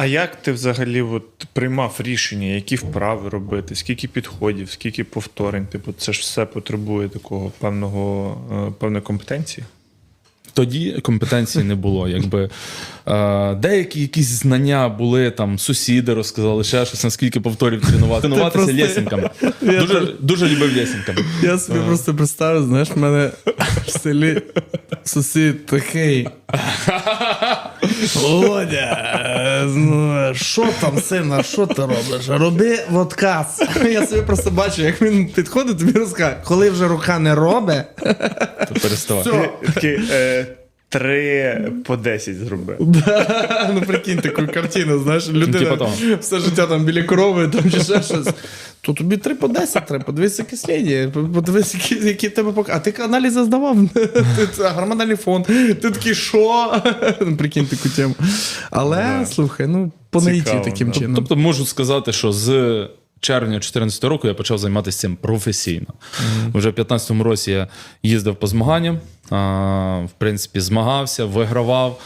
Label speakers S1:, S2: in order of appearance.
S1: А як ти взагалі от, приймав рішення, які вправи робити, скільки підходів, скільки повторень? Типу, це ж все потребує такого певного е, певної компетенції?
S2: Тоді компетенції не було. Якби е, деякі якісь знання були там, сусіди розказали, ще щось, наскільки повторів тренувати. Тренуватися
S3: просто-
S2: лесінками. Дуже, дуже любив лесінками.
S3: Я собі просто представив, знаєш, в мене в селі сусід такий. Володя, е, ну, що там, сина, що ти робиш? Роби водказ. Я собі просто бачу, як він підходить, тобі розкаже, коли вже рука не робить,
S2: То переставай.
S1: Три по 10 зробив.
S3: Да, ну прикинь таку картину, знаєш, людина
S2: типа
S3: все життя там біля корови, там чи ще щось. То тобі 3 по 10 треба, подивись кислення, подивись, які, які тебе пок... А ти аналізи здавав? Ти, гормональний фон. Ти такий, що? Ну, Прикинь таку тему. Але слухай, ну по
S1: Цікаво,
S3: таким чином.
S2: Тобто можу сказати, що з червня 2014 року я почав займатися цим професійно. Вже в 2015 році я їздив по змаганням, в принципі, змагався, вигравав.